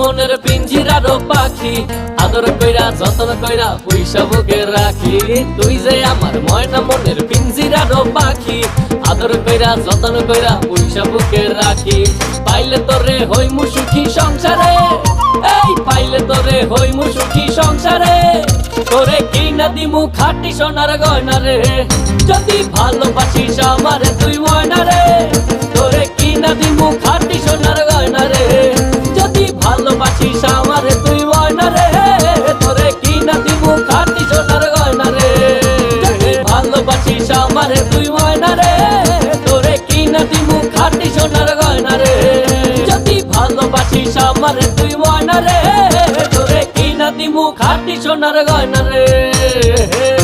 মনের পিঞ্জিরার পাখি, আদর কইরা, যতন কইরা পয়সা বুকে রাখি। তুই যে আমার ময়না মনের পিঞ্জিরার পাখি, আদর কইরা, যতন কইরা পয়সা বুকে রাখি। পাইলে তোরে হই মুসুখী সংসারে, এই পাইলে তোরে হই মুসুখী সংসারে। তোরে কি না দিমু খাটি সোনার গয়না রে। যদি ভালোবাসিস আমারে তুই ময়না রে, তোরে কি না দিমু খাটি সোনার গয়না রে। যদি ভালোবাসিস আমারে তুই ময়না রে, তোরে কি না দিমু খাটি সোনার গয়না রে। যদি ভালোবাসিস আমারে তুই ময়না রে, তোরে কি না দিমু খাটি সোনার গয়না রে। যদি ভালোবাসিস আমারে তুই ময়না রে তোরে কি না দিমু খাটি সোনার গয়না রে।